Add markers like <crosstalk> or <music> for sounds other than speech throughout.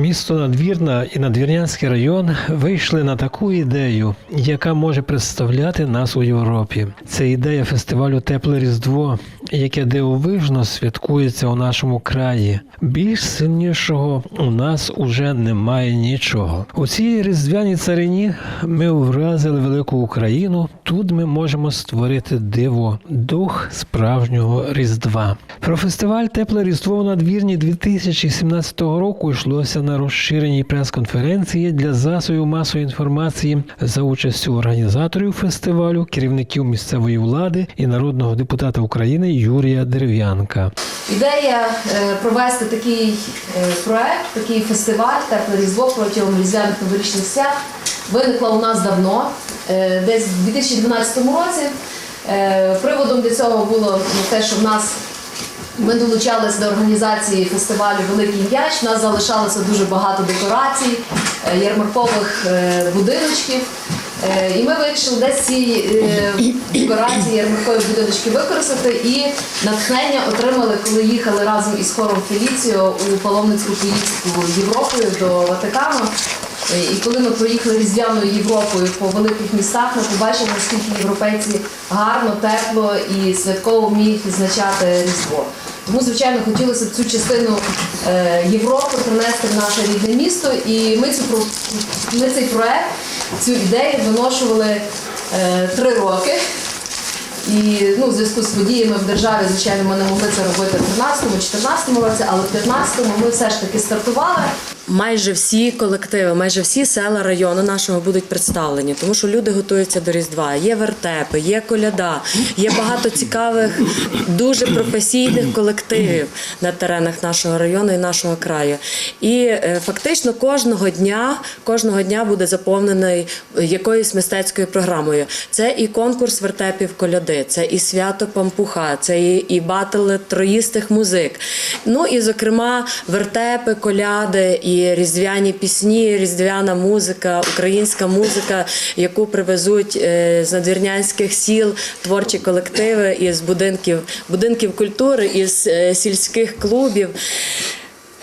Місто Надвірна і Надвірнянський район вийшли на таку ідею, яка може представляти нас у Європі. Це ідея фестивалю Тепле Різдво, яке дивовижно святкується у нашому краї. Більш сильнішого у нас уже немає нічого. У цій різдвяній царині ми вразили велику Україну. Тут ми можемо створити диво, дух справжнього Різдва. Про фестиваль Тепле Різдво у надвірні 2017 року йшлося на розширеній прес-конференції для засобів масової інформації за участю організаторів фестивалю, керівників місцевої влади і народного депутата України Юрія Дерев'янка. Ідея е, провести такий е, проект, такий фестиваль Тепле Різдво протягом різдвяних новорічних свят виникла у нас давно, е, десь в 2012 році. Приводом для цього було те, що в нас ми долучалися до організації фестивалю Великий м'яч. Нас залишалося дуже багато декорацій, е, ярмаркових е, будиночків. Е, І ми вирішили десь ці декорації ярмаркові будиночки використати і натхнення отримали, коли їхали разом із хором Феліціо у паломницьку поїздку Європою до Ватикану. І коли ми проїхали різдвяною Європою по великих містах, ми побачили, наскільки європейці гарно, тепло і святково вміють відзначати Різдво. Тому, звичайно, хотілося б цю частину е, Європи принести в наше рідне місто. І ми, цю, ми цей проект, цю ідею виношували е, три роки. І ну, в зв'язку з подіями в державі, звичайно, ми не могли це робити в 13-14 році, але в 15-му ми все ж таки стартували. Майже всі колективи, майже всі села району нашого будуть представлені, тому що люди готуються до Різдва. Є вертепи, є коляда, є багато цікавих, дуже професійних колективів на теренах нашого району і нашого краю. І е, фактично кожного дня, кожного дня буде заповнений якоюсь мистецькою програмою. Це і конкурс вертепів коляди, це і свято пампуха, це і, і батл троїстих музик. Ну і зокрема вертепи, коляди і різдвяні пісні, різдвяна музика, українська музика, яку привезуть е, з надвірнянських сіл творчі колективи із будинків, будинків культури, із е, сільських клубів.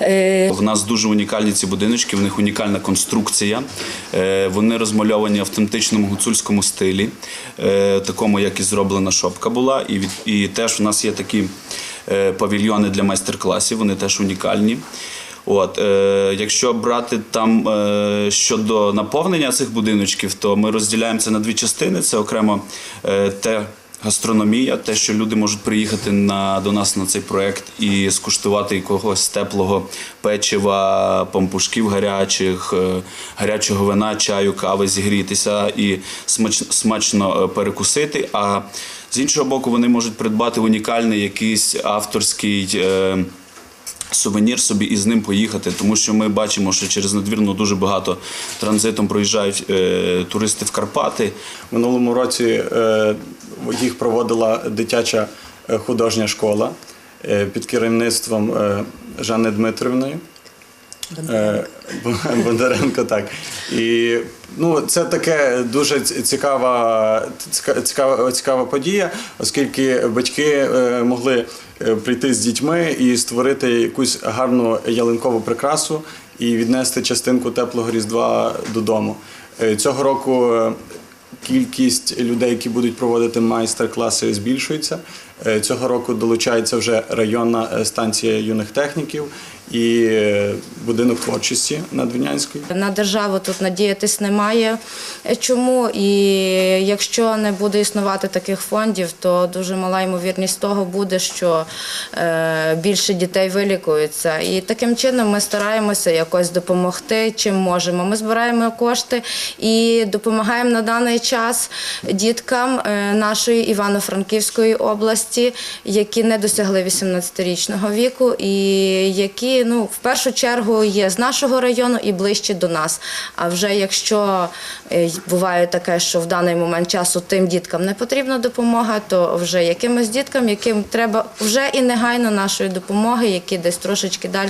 Е, В нас дуже унікальні ці будиночки, в них унікальна конструкція. Вони розмальовані в автентичному гуцульському стилі, такому, як і зроблена шопка була. І, і теж в нас є такі павільйони для майстер-класів, вони теж унікальні. От, е, якщо брати там е, щодо наповнення цих будиночків, то ми розділяємо це на дві частини. Це окремо е, те гастрономія, те, що люди можуть приїхати на, до нас на цей проект і скуштувати якогось теплого печива, пампушків гарячих, е, гарячого вина, чаю, кави, зігрітися і смач, смачно е, перекусити. А з іншого боку, вони можуть придбати унікальний якийсь авторський. е, сувенір собі і з ним поїхати, тому що ми бачимо, що через надвірну дуже багато транзитом проїжджають е, туристи в Карпати. Минулому році е, їх проводила дитяча е, художня школа е, під керівництвом е, Жанни Дмитрівної. Е, <laughs> Бондаренко, так. І ну, це таке дуже цікава, цікава, цікава подія, оскільки батьки е, могли прийти з дітьми і створити якусь гарну ялинкову прикрасу і віднести частинку теплого різдва додому. Е, Цього року е, кількість людей, які будуть проводити майстер-класи, збільшується. Е, Цього року долучається вже районна е, станція юних техніків і е, будинок творчості Надвірнянської. На державу тут надіятись немає чому. І якщо не буде існувати таких фондів, то дуже мала ймовірність того буде, що е, більше дітей вилікуються. І таким чином ми стараємося якось допомогти, чим можемо. Ми збираємо кошти і допомагаємо на даний час діткам е, нашої Івано-Франківської області, які не досягли 18-річного віку, і які ну в першу чергу є з нашого району і ближче до нас. А вже якщо е, буває таке, що в даний момент часу тим діткам не потрібна допомога, то вже якимось діткам, яким треба вже і негайно нашої допомоги, які десь трошечки далі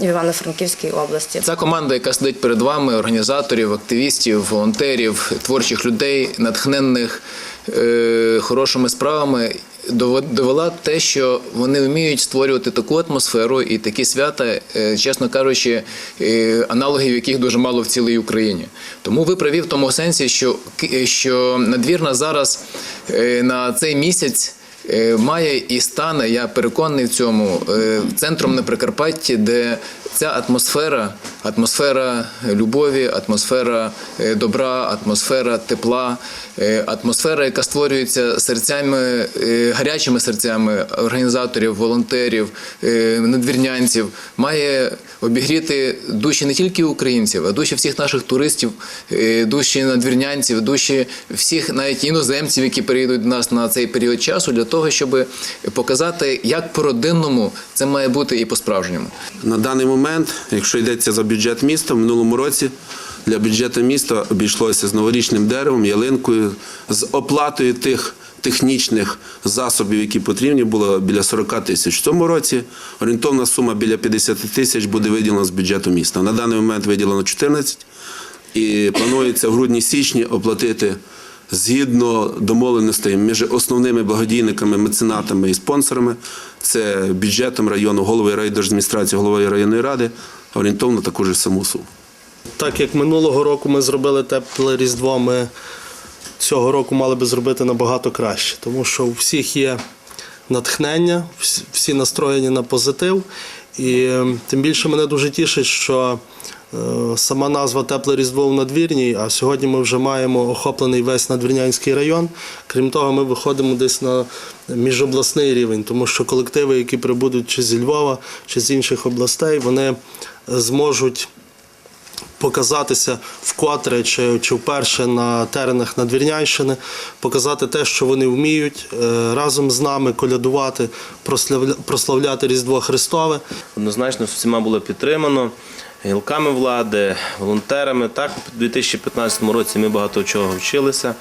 в Івано-Франківській області. Ця команда, яка сидить перед вами, організаторів, активістів, волонтерів, творчих людей, натхненних е, хорошими справами, довела те, що вони вміють створювати таку атмосферу і такі свята, е, чесно кажучи, е, аналогів яких дуже мало в цілій Україні. Тому ви праві в тому сенсі, що, Ки- що надвірна зараз е, на цей місяць. е, Має і стане, я переконаний в цьому, е, центром на Прикарпатті, де ця атмосфера, атмосфера любові, атмосфера е, добра, атмосфера тепла, е, атмосфера, яка створюється серцями, е, гарячими серцями організаторів, волонтерів, надвірнянців, має обігріти душі не тільки українців, а душі всіх наших туристів, душі надвірнянців, душі всіх навіть іноземців, які приїдуть до нас на цей період часу, для того, щоб показати, як по-родинному це має бути і по-справжньому. На даний момент, якщо йдеться за бюджет міста, в минулому році для бюджету міста обійшлося з новорічним деревом, ялинкою, з оплатою тих технічних засобів, які потрібні, було біля 40 тисяч. В цьому році орієнтовна сума біля 50 тисяч буде виділена з бюджету міста. На даний момент виділено 14 і планується в грудні-січні оплатити згідно домовленостей між основними благодійниками, меценатами і спонсорами. Це бюджетом району, голови райдержадміністрації, головою районної ради, орієнтовно таку ж саму суму. Так як минулого року ми зробили тепле Різдво, ми цього року мали би зробити набагато краще, тому що у всіх є натхнення, всі настроєні на позитив. І е, тим більше мене дуже тішить, що е, сама назва Тепле Різдво в надвірній, а сьогодні ми вже маємо охоплений весь надвірнянський район. Крім того, ми виходимо десь на міжобласний рівень, тому що колективи, які прибудуть чи зі Львова, чи з інших областей, вони зможуть показатися вкотре чи, чи вперше на теренах Надвірнянщини, показати те, що вони вміють, е, разом з нами колядувати, прославля- прославляти Різдво Христове. Однозначно всіма було підтримано гілками влади, волонтерами. Так, у 2015 році ми багато чого вчилися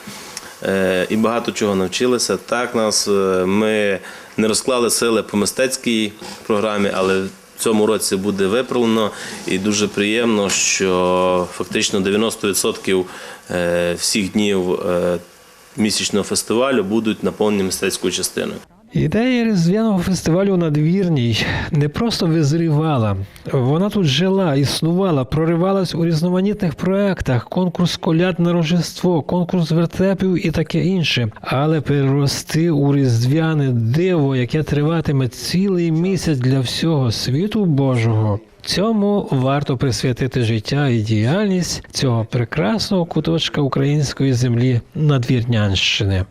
е, і багато чого навчилися. Так, нас е, ми не розклали сили по мистецькій програмі, але цьому році буде виправлено і дуже приємно, що фактично 90% е, всіх днів е, місячного фестивалю будуть наповнені мистецькою частиною. Ідея різдвяного фестивалю надвірній не просто визрівала, вона тут жила, існувала, проривалась у різноманітних проектах, конкурс коляд на Рождество, конкурс вертепів і таке інше, але перерости у різдвяне диво, яке триватиме цілий місяць для всього світу Божого. Цьому варто присвятити життя і діяльність цього прекрасного куточка української землі надвірнянщини.